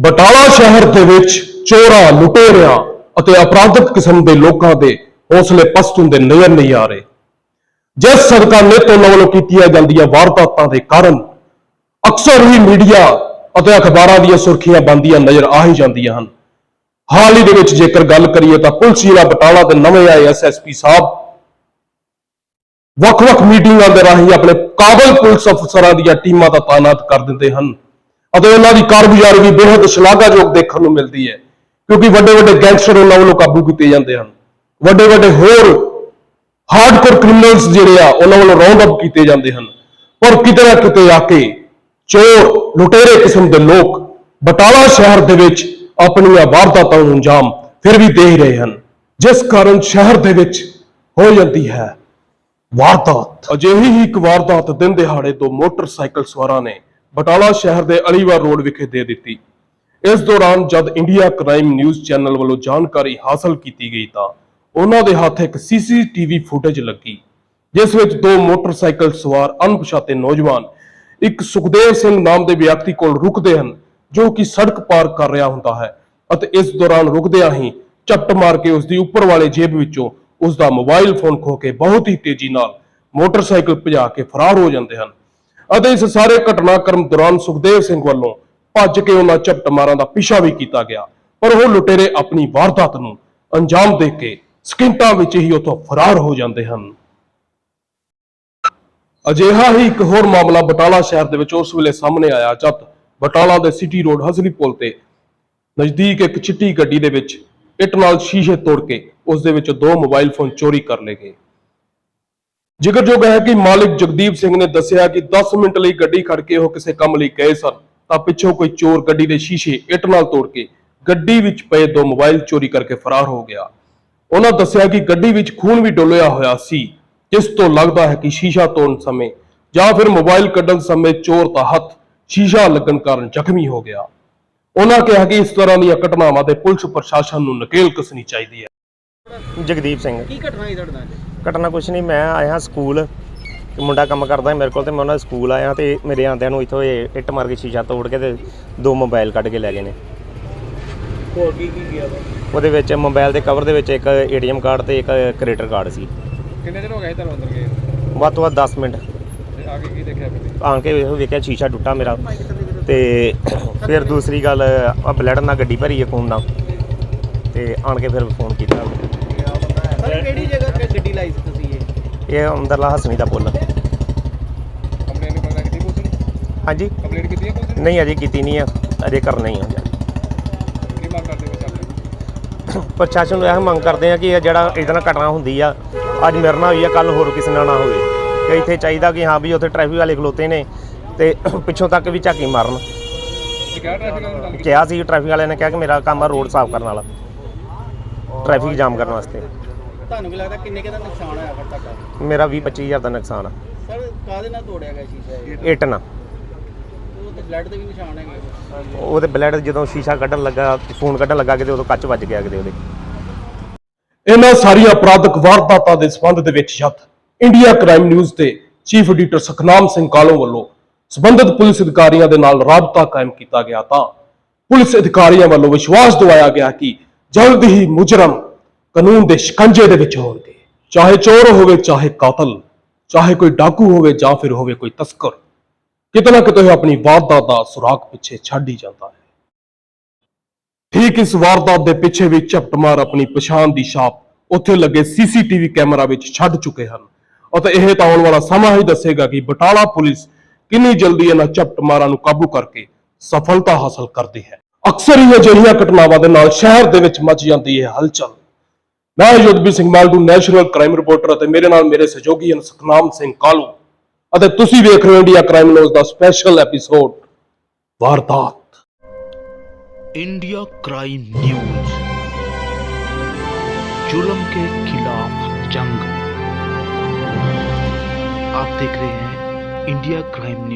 ਬਟਾਲਾ ਸ਼ਹਿਰ ਦੇ ਵਿੱਚ ਚੋਰਾਂ, ਲੁਟੇਰਿਆਂ ਅਤੇ ਅਪਰਾਧਿਕ ਕਿਸਮ ਦੇ ਲੋਕਾਂ ਦੇ ਹੌਸਲੇ ਪਸਤ ਹੁੰਦੇ ਨਜ਼ਰ ਨਹੀਂ ਆ ਰਹੇ। ਜਿਸ ਸਦਕਾ ਨੇ ਤੋਂ ਵੱਲੋਂ ਕੀਤੀਆਂ ਜਾਂਦੀਆਂ ਵਾਰਦਾਤਾਂ ਦੇ ਕਾਰਨ ਅਕਸਰ ਹੀ ਮੀਡੀਆ ਅਤੇ ਅਖਬਾਰਾਂ ਦੀਆਂ ਸੁਰਖੀਆਂ ਬੰਦੀਆਂ ਨਜ਼ਰ ਆ ਹੀ ਜਾਂਦੀਆਂ ਹਨ। ਹਾਲ ਹੀ ਦੇ ਵਿੱਚ ਜੇਕਰ ਗੱਲ ਕਰੀਏ ਤਾਂ ਪੁਲਿਸ ਜ਼ਿਲ੍ਹਾ ਬਟਾਲਾ ਦੇ ਨਵੇਂ ਆਏ ਐਸਐਸਪੀ ਸਾਹਿਬ ਵੱਖ-ਵੱਖ ਮੀਟਿੰਗਾਂ ਦੇ ਰਾਹੀਂ ਆਪਣੇ ਕਾਬਲ ਪੁਲਿਸ ਅਫਸਰਾਂ ਦੀਆਂ ਟੀਮਾਂ ਦਾ ਤਾਇਨਾਤ ਕਰ ਦਿੰਦੇ ਹਨ। ਅਤੇ ਉਹਨਾਂ ਦੀ ਕਾਰਗੁਜ਼ਾਰੀ ਵੀ ਬਹੁਤ ਸ਼ਲਾਘਾਯੋਗ ਦੇਖਣ ਨੂੰ ਮਿਲਦੀ ਹੈ, ਕਿਉਂਕਿ ਵੱਡੇ-ਵੱਡੇ ਗੈਂਗਸਟਰ ਉਹਨਾਂ ਵੱਲੋਂ ਕਾਬੂ ਕੀਤੇ ਜਾਂਦੇ ਹਨ। ਵੱਡੇ-ਵੱਡੇ ਹੋਰ ਹਾਰਡਕੋਰ ਕ੍ਰਿਮੀਨਲਸ ਜਿਹੜੇ ਆ, ਉਹਨਾਂ ਵੱਲੋਂ ਰਾਉਂਡ ਅਪ ਕੀਤੇ ਜਾਂਦੇ ਹਨ। ਪਰ ਕਿਤੇ ਨਾ ਕਿਤੇ ਆ ਕੇ ਚੋਰ, ਲੁਟੇਰੇ ਕਿਸਮ ਦੇ ਲੋਕ ਬਟਾਲਾ ਸ਼ਹਿਰ ਦੇ ਵਿੱਚ ਆਪਣੀਆਂ ਵਾਰਦਾਤਾਂ ਨੂੰ ਅੰਜਾਮ ਫਿਰ ਵੀ ਦੇ ਰਹੇ ਹਨ। ਜਿਸ ਕਾਰਨ ਸ਼ਹਿਰ ਦੇ ਵਿੱਚ ਹੋ ਜਾਂਦੀ ਹੈ ਵਾਰਦਾਤ। ਅਜਿਹੀ ਹੀ ਇੱਕ ਵਾਰਦਾਤ ਦਿਨ ਦਿਹਾੜੇ ਤੋਂ ਮੋਟਰਸਾਈਕਲ ਸਵਾਰਾਂ ਨੇ ਬਟਾਲਾ ਸ਼ਹਿਰ ਦੇ ਅਲੀਵਾਰ ਰੋਡ ਵਿਖੇ ਦੇ ਦਿੱਤੀ। ਇਸ ਦੌਰਾਨ ਜਦ ਇੰਡੀਆ ਕ੍ਰਾਈਮ ਨਿਊਜ਼ ਚੈਨਲ ਵੱਲੋਂ ਜਾਣਕਾਰੀ ਹਾਸਲ ਕੀਤੀ ਗਈ ਤਾਂ ਉਹਨਾਂ ਦੇ ਹੱਥ ਇੱਕ ਸੀਸੀਟੀਵੀ ਫੁਟੇਜ ਲੱਗੀ, ਜਿਸ ਵਿੱਚ ਦੋ ਮੋਟਰਸਾਈਕਲ ਸਵਾਰ ਅਣਪਛਾਤੇ ਨੌਜਵਾਨ ਇੱਕ ਸੁਖਦੇਵ ਸਿੰਘ ਨਾਮ ਦੇ ਵਿਅਕਤੀ ਕੋਲ ਰੁਕਦੇ ਹਨ, ਜੋ ਕਿ ਸੜਕ ਪਾਰ ਕਰ ਰਿਹਾ ਹੁੰਦਾ ਹੈ ਅਤੇ ਇਸ ਦੌਰਾਨ ਰੁਕਦਿਆਂ ਹੀ ਝਪਟ ਮਾਰ ਕੇ ਉਸ ਦੀ ਉੱਪਰ ਵਾਲੇ ਜੇਬ ਵਿੱਚੋਂ ਉਸ ਦਾ ਮੋਬਾਈਲ ਫੋਨ ਖੋ ਕੇ ਬਹੁਤ ਹੀ ਤੇਜ਼ੀ ਨਾਲ ਮੋਟਰਸਾਈਕਲ ਭਜਾ ਕੇ ਫਰਾਰ ਹੋ ਜਾਂਦੇ ਹਨ। ਅਤੇ ਇਸ ਸਾਰੇ ਘਟਨਾਕ੍ਰਮ ਦੌਰਾਨ ਸੁਖਦੇਵ ਸਿੰਘ ਵੱਲੋਂ ਭੱਜ ਕੇ ਉਹਨਾਂ ਝਪਟ ਮਾਰਾਂ ਦਾ ਪਿੱਛਾ ਵੀ ਕੀਤਾ ਗਿਆ। ਪਰ ਉਹ ਲੁਟੇਰੇ ਆਪਣੀ ਵਾਰਦਾਤ ਨੂੰ ਅੰਜਾਮ ਦੇ ਕੇ ਸਕਿੰਟਾਂ ਵਿੱਚ ਹੀ ਉੱਥੋਂ ਫਰਾਰ ਹੋ ਜਾਂਦੇ ਹਨ। ਅਜਿਹਾ ਹੀ ਇੱਕ ਹੋਰ ਮਾਮਲਾ ਬਟਾਲਾ ਸ਼ਹਿਰ ਦੇ ਵਿੱਚ ਉਸ ਵੇਲੇ ਸਾਹਮਣੇ ਆਇਆ, ਜਦ ਬਟਾਲਾ ਦੇ ਸਿਟੀ ਰੋਡ ਹਜ਼ਰੀ ਪੁਲ ਤੇ ਨਜ਼ਦੀਕ ਇੱਕ ਚਿੱਟੀ ਗੱਡੀ ਦੇ ਵਿੱਚ ਇੱਟ ਨਾਲ ਸ਼ੀਸ਼ੇ ਤੋੜ ਕੇ ਉਸ ਦੇ ਵਿੱਚ ਦੋ ਮੋਬਾਈਲ ਫੋਨ ਚੋਰੀ ਕਰ ਲਏ ਗਏ। ਜ਼ਿਕਰਯੋਗ ਹੈ ਕਿ ਮਾਲਿਕ ਜਗਦੀਪ ਸਿੰਘ ਨੇ ਦੱਸਿਆ ਕਿ 10 ਮਿੰਟ ਲਈ ਗੱਡੀ ਖੜ ਕੇ ਉਹ ਕਿਸੇ ਕੰਮ ਲਈ ਗਏ ਸਨ। ਤਾਂ ਪਿੱਛੋਂ ਕੋਈ ਚੋਰ ਗੱਡੀ ਦੇ ਸ਼ੀਸ਼ੇ ਇੱਟ ਨਾਲ ਤੋੜ ਕੇ ਗੱਡੀ ਵਿੱਚ ਪਏ ਦੋ ਮੋਬਾਈਲ ਚੋਰੀ ਕਰਕੇ ਫਰਾਰ ਹੋ ਗਿਆ। ਉਹਨਾਂ ਦੱਸਿਆ ਕਿ ਗੱਡੀ ਵਿੱਚ ਖੂਨ ਵੀ ਡੋਲਿਆ ਹੋਇਆ ਸੀ ਜਿਸ ਤੋਂ ਲੱਗਦਾ ਹੈ ਕਿ ਸ਼ੀਸ਼ਾ ਤੋੜਨ ਸਮੇਂ ਜਾਂ ਫਿਰ ਮੋਬਾਈਲ ਕੱਢਣ ਸਮੇਂ ਚੋਰ ਦਾ ਹੱਥ ਸ਼ੀਸ਼ਾ ਲੱਗਣ ਕਾਰਨ ਜ਼ਖਮੀ ਹੋ ਗਿਆ। ਉਹਨਾਂ ਕਿਹਾ ਕਿ ਇਸ ਤਰ੍ਹਾਂ ਦੀਆਂ ਘਟਨਾਵਾਂ ਤੇ ਪੁਲਿਸ ਪ੍ਰਸ਼ਾਸਨ ਨੂੰ ਨਕੇਲ ਕਸਣੀ ਚਾਹੀਦੀ ਹੈ। ਜਗਦੀਪ ਸਿੰਘ। ਕੀ ਘਟਨਾ ਹੋਈ ਤੁਹਾਡੇ ਨਾਲ? ਘਟਨਾ ਕੁਛ ਨਹੀਂ ਮੈਂ ਆਇਆ ਸਕੂਲ ਤੇ ਮੁੰਡਾ ਕੰਮ ਕਰਦਾ ਸੀ ਮੇਰੇ ਕੋਲ ਤੇ ਮੈਂ ਉਹਨਾਂ ਦੇ ਸਕੂਲ ਆਇਆ ਤੇ ਮੇਰੇ ਆਂਦਿਆਂ ਨੂੰ ਇੱਥੋਂ ਇਹ ਇੱਟ ਮਾਰ ਕੇ ਸ਼ੀਸ਼ਾ ਤੋੜ ਕੇ ਤੇ ਦੋ ਮੋਬਾਈਲ ਕੱਢ ਕੇ ਲੈ ਗਏ ਨੇ। ਹੋਰ ਕੀ ਕੀ ਗਿਆ ਵਾ? ਉਹਦੇ ਵਿੱਚ ਮੋਬਾਈਲ ਦੇ ਕਵਰ ਦੇ ਵਿੱਚ ਇੱਕ ਏਟੀਐਮ ਕਾਰਡ ਤੇ ਇੱਕ ਕ੍ਰੈਡਿਟ ਕਾਰਡ ਸੀ। ਕਿੰਨੇ ਦਿਨ ਹੋ ਗਏ ਤੁਹਾਨੂੰ ਅੰਦਰ ਗਏ ਵੱਧ ਤੋਂ ਵੱਧ 10 ਮਿੰਟ। ਤੇ ਆ ਕੇ ਕੀ ਦੇਖਿਆ ਫਿਰ? ਆਣ ਕੇ ਵੇਖੋ ਵੇਖਿਆ ਸ਼ੀਸ਼ਾ ਟੁੱਟਾ ਮੇਰਾ। ਤੇ ਫਿਰ ਦੂਸਰੀ ਗੱਲ ਆ ਬਲੱਡ ਨਾਲ ਗੱਡੀ ਭਰੀ ਹੈ ਖੂਨ ਨਾਲ। ਤੇ ਆਣ ਕੇ ਫਿਰ ਫੋਨ ਕੀਤਾ। ਸਰ ਕਿਹੜੀ ਜਗ੍ਹਾ ਤੁਸੀਂ ਇਹ ਅੰਦਰਲਾ ਹਸਣੀ ਦਾ ਪੁੱਲ। ਹਾਂਜੀ? ਕੰਪਲੇਂਟ ਕੀਤੀ ਹੈ ਪੁਲਿਸ ਨੇ ਨਹੀਂ ਅਜੇ ਕੀਤੀ ਨਹੀਂ ਆ। ਅਜੇ ਕਰਨਾ ਹੀ ਆ। ਕੀ ਮੰਗ ਕਰਦੇ ਹੋ ਚੱਲ ਪ੍ਰਸ਼ਾਸਨ ਨੂੰ ਇਹ ਮੰਗ ਕਰਦੇ ਆ ਕਿ ਇਹ ਜਿਹੜਾ ਇਹਦੇ ਨਾਲ ਘਟਨਾ ਹੁੰਦੀ ਆ ਅੱਜ ਮੇਰੇ ਨਾਲ ਹੋਈ ਆ ਕੱਲ ਹੋਰ ਕਿਸੇ ਨਾਲ ਨਾ ਹੋਵੇ। ਕਿ ਇੱਥੇ ਚਾਹੀਦਾ ਕਿ ਹਾਂ ਵੀ ਉੱਥੇ ਟ੍ਰੈਫਿਕ ਵਾਲੇ ਖਲੋਤੇ ਨੇ ਤੇ ਪਿੱਛੋਂ ਤੱਕ ਵੀ ਝਾਕੀ ਮਾਰਨ। ਟ੍ਰੈਫਿਕ ਗੱਲ ਕੀਤੀ? ਕਿਹਾ ਸੀ ਟ੍ਰੈਫਿਕ ਵਾਲਿਆਂ ਨੇ ਕਿਹਾ ਕਿ ਮੇਰਾ ਕੰਮ ਆ ਰੋਡ ਸਾਫ਼ ਕਰਨ ਵਾਲਾ। ਟ੍ਰੈਫਿਕ ਜਾਮ ਕਰਨ ਵਾਸਤੇ। ਤੁਹਾਨੂੰ ਕੀ ਲੱਗਦਾ ਕਿੰਨੇ ਕੁ ਦਾ ਨੁਕਸਾਨ ਹੋਇਆ ਫਿਰ ਤੁਹਾਡਾ? ਮੇਰਾ 20 25000 ਦਾ ਨੁਕਸਾਨ ਆ। ਸਰ ਕਾਹਦੇ ਨਾਲ ਤੋੜਿਆ ਗਿਆ ਸ਼ੀਸ਼ਾ ਇਹ? ਇੱਟ ਉਹ ਤੇ ਬਲੱਡ ਦੇ ਵੀ ਨਿਸ਼ਾਨ ਹੈਗੇ ਉਹਦੇ ਬਲੱਡ ਜਦੋਂ ਸ਼ੀਸ਼ਾ ਕੱਢਣ ਲੱਗਾ ਫੋਨ ਕੱਢਣ ਲੱਗਾ ਕਿਤੇ ਉਦੋਂ ਕੱਚ ਵੱਜ ਗਿਆ ਕਿਤੇ ਉਹਦੇ। ਇਹਨਾਂ ਸਾਰੀਆਂ ਅਪਰਾਧਿਕ ਵਾਰਦਾਤਾਂ ਦੇ ਸੰਬੰਧ ਦੇ ਵਿੱਚ ਜਦ ਇੰਡੀਆ ਕ੍ਰਾਈਮ ਨਿਊਜ਼ ਦੇ ਚੀਫ ਐਡੀਟਰ ਸਖਨਾਮ ਸਿੰਘ ਕਾਲੋ ਵੱਲੋਂ ਸੰਬੰਧਿਤ ਪੁਲਿਸ ਅਧਿਕਾਰੀਆਂ ਦੇ ਨਾਲ ਰਾਬਤਾ ਕਾਇਮ ਕੀਤਾ ਗਿਆ ਤਾਂ ਪੁਲਿਸ ਅਧਿਕਾਰੀਆਂ ਵੱਲੋਂ ਵਿਸ਼ਵਾਸ ਦਿਵਾਇਆ ਗਿਆ ਕਿ ਜਲਦ ਹੀ ਮੁਜਰਮ ਕਾਨੂੰਨ ਦੇ ਸ਼ਿਕੰਜੇ ਦੇ ਵਿੱਚ ਹੋਣਗੇ। ਚਾਹੇ ਚੋਰ ਹੋਵੇ, ਚਾਹੇ ਕਾਤਲ, ਚਾਹੇ ਕੋਈ ਡਾਕੂ ਹੋਵੇ ਜਾਂ ਫਿਰ ਹੋਵੇ ਕੋਈ ਤਸਕਰ, ਕਿਤੇ ਨਾ ਕਿਤੇ ਉਹ ਆਪਣੀ ਵਾਰਦਾਤ ਦਾ ਸੁਰਾਗ ਪਿੱਛੇ ਛੱਡ ਹੀ ਜਾਂਦਾ ਹੈ। ਠੀਕ ਇਸ ਵਾਰਦਾਤ ਦੇ ਪਿੱਛੇ ਵੀ ਝਪਟਮਾਰ ਆਪਣੀ ਪਛਾਣ ਦੀ ਛਾਪ ਉੱਥੇ ਲੱਗੇ ਸੀਸੀਟੀਵੀ ਕੈਮਰਾ ਵਿੱਚ ਛੱਡ ਚੁੱਕੇ ਹਨ। ਅਤੇ ਇਹ ਤਾਂ ਆਉਣ ਵਾਲਾ ਸਮਾਂ ਹੀ ਦੱਸੇਗਾ ਕਿ ਬਟਾਲਾ ਪੁਲਿਸ ਕਿੰਨੀ ਜਲਦੀ ਇਹਨਾਂ ਝਪਟਮਾਰਾਂ ਨੂੰ ਕਾਬੂ ਕਰਕੇ ਸਫਲਤਾ ਹਾਸਲ ਕਰਦੀ ਹੈ। ਅਕਸਰ ਹੀ ਅਜਿਹੀਆਂ ਘਟਨਾਵਾਂ ਦੇ ਨਾਲ ਸ਼ਹਿਰ ਦੇ ਵਿੱਚ ਮਚ ਜਾਂਦੀ ਹੈ ਹਲਚਲ। ਮੈਂ Yudhveer Singh Maldu national crime reporter ਅਤੇ ਮੇਰੇ ਨਾਲ ਮੇਰੇ ਸਹਿਯੋਗੀ ਹਨ ਸਤਨਾਮ ਸਿੰਘ ਕਾਲੂ ਅਤੇ ਤੁਸੀਂ ਵੇਖ ਰਹੇ ਹੋ ਇੰਡੀਆ ਕ੍ਰਾਈਮ ਨਿਊਜ਼ ਦਾ ਸਪੈਸ਼ਲ ਐਪੀਸੋਡ ਵਾਰਦਾਤ इंडिया क्राइम न्यूज जुल्म के खिलाफ जंग आप देख रहे हैं इंडिया क्राइम न्यूज